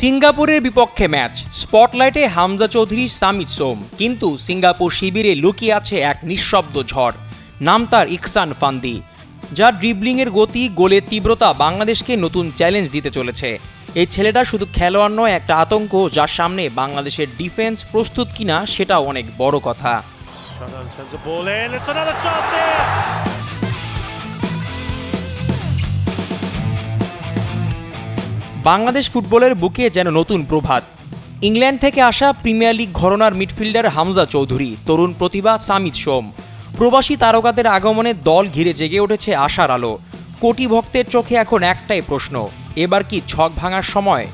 সিঙ্গাপুরের বিপক্ষে ম্যাচ স্পটলাইটে হামজা চৌধুরী সামিত সোম। কিন্তু সিঙ্গাপুর শিবিরে লুকিয়ে আছে এক নিঃশব্দ ঝড়। নাম তার ইকসান ফান্দি যার ড্রিবলিংয়ের গতি গোলের তীব্রতা বাংলাদেশকে নতুন চ্যালেঞ্জ দিতে চলেছে। এই ছেলেটা শুধু খেলোয়াড় নয় একটা আতঙ্ক যার সামনে বাংলাদেশের ডিফেন্স প্রস্তুত কিনা সেটা অনেক বড় কথা। বাংলাদেশ ফুটবলের বুকে যেন নতুন প্রভাত। ইংল্যান্ড থেকে আসা প্রিমিয়ার লিগ ঘরনার মিডফিল্ডার হামজা চৌধুরী তরুণ প্রতিভা সামিত সোম। প্রবাসী তারকাদের আগমনে দল ঘিরে জেগে উঠেছে আশার আলো। কোটি ভক্তের চোখে এখন একটাই প্রশ্ন এবার কি ছক ভাঙার সময়.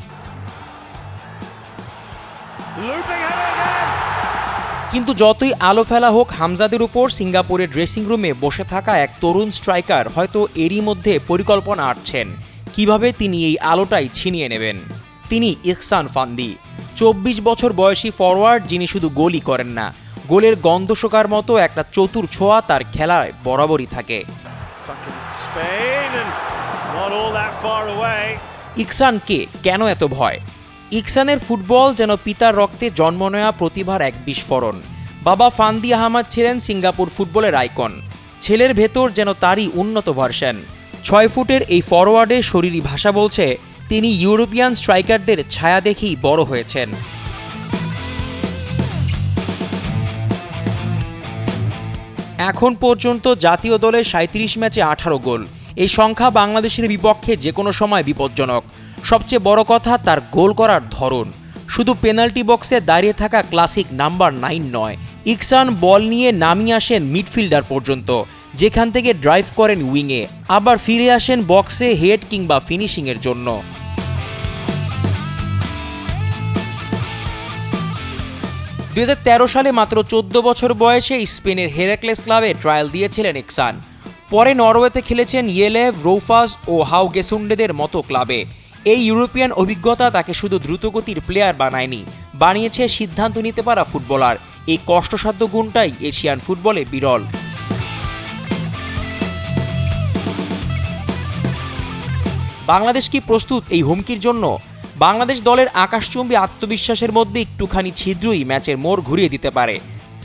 কিন্তু যতই আলো ফেলা হোক হামজাদের উপর সিঙ্গাপুরের ড্রেসিং রুমে বসে থাকা এক তরুণ স্ট্রাইকার হয়তো এরই মধ্যে পরিকল্পনা আটছেন। কীভাবে তিনি এই আলোটাই ছিনিয়ে নেবেন? তিনি ইহসান ফান্দি। চব্বিশ বছর বয়সী ফরওয়ার্ড যিনি শুধু গোলই করেন না গোলের গন্ধ শোকার মতো একটা চতুর ছোঁয়া তার খেলায় বরাবরই থাকে. ইকসানকে কেন এত ভয়? ইকসানের ফুটবল যেন পিতার রক্তে জন্ম নেওয়া প্রতিভার এক বিস্ফোরণ। বাবা ফান্দি আহমদ ছিলেন সিঙ্গাপুর ফুটবলের আইকন। ছেলের ভেতর যেন তারই উন্নত ভার্সন। ছয় ফুটের এই ফরওয়ার্ডের শরীরী ভাষা বলছে, তিনি ইউরোপিয়ান স্ট্রাইকারদের ছায়া দেখেই বড় হয়েছেন। এখন পর্যন্ত জাতীয় দলের সাঁত্রিশ ম্যাচে আঠারো গোল। এই সংখ্যা বাংলাদেশের বিপক্ষে যে কোনো সময় বিপজ্জনক। সবচেয়ে বড় কথা তার গোল করার ধরন। শুধু পেনাল্টি বক্সে দাঁড়িয়ে থাকা ক্লাসিক নাম্বার নাইন নয়। ইকসান বল নিয়ে নামিয়ে আসেন মিডফিল্ডার পর্যন্ত। যেখান থেকে ড্রাইভ করেন উইংয়ে, আবার ফিরে আসেন বক্সে হেড কিংবা ফিনিশিংয়ের জন্য। দু হাজার তেরো সালে মাত্র চোদ্দ বছর বয়সে স্পেনের হেরাক্লেস ক্লাবে ট্রায়াল দিয়েছিলেন ইকসান পরে নরওয়েতে খেলেছেন ইয়েলেভ রৌফাস ও হাউ গেসুন্ডেদের মতো ক্লাবে। এই ইউরোপিয়ান অভিজ্ঞতা তাকে শুধু দ্রুতগতির প্লেয়ার বানায়নি, বানিয়েছে সিদ্ধান্ত নিতে পারা ফুটবলার। এই কষ্টসাধ্য গুণটাই এশিয়ান ফুটবলে বিরল। বাংলাদেশ কি প্রস্তুত এই হুমকির জন্য? বাংলাদেশ দলের আকাশচুম্বী আত্মবিশ্বাসের মধ্যে একটুখানি ছিদ্রই ম্যাচের মোড় ঘুরিয়ে দিতে পারে।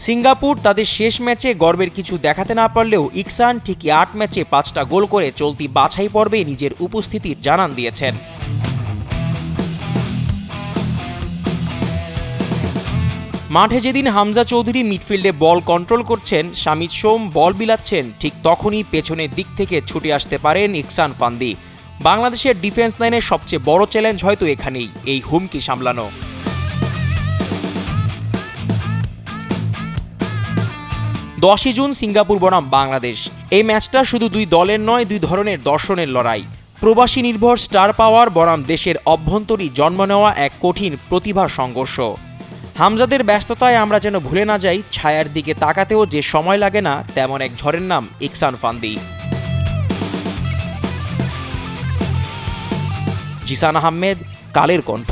সিঙ্গাপুর তাদের শেষ ম্যাচে গর্বের কিছু দেখাতে না পারলেও ইকসান ঠিকই আট ম্যাচে পাঁচটা গোল করে চলতি বাছাই পর্বে নিজের উপস্থিতির জানান দিয়েছেন। মাঠে যেদিন হামজা চৌধুরী মিডফিল্ডে বল কন্ট্রোল করছেন, শামিদ সোম বল বিলাচ্ছেন, ঠিক তখনই পেছনের দিক থেকে ছুটে আসতে পারেন ইকসান ফান্দি। বাংলাদেশের ডিফেন্স লাইনের সবচেয়ে বড় চ্যালেঞ্জ হয়তো এখানেই, এই হুমকি সামলানো। দশই জুন সিঙ্গাপুর বনাম বাংলাদেশ। এই ম্যাচটা শুধু দুই দলের নয়, দুই ধরনের দর্শনের লড়াই। প্রবাসী নির্ভর স্টার পাওয়ার বনাম দেশের অভ্যন্তরী জন্ম নেওয়া এক কঠিন প্রতিভার সংঘর্ষ। হামজাদের ব্যস্ততায় আমরা যেন ভুলে না যাই, ছায়ার দিকে তাকাতেও যে সময় লাগে না, তেমন এক ঝড়ের নাম ইকসান ফান্দি। জিসান আহমেদ কালের কণ্ঠ।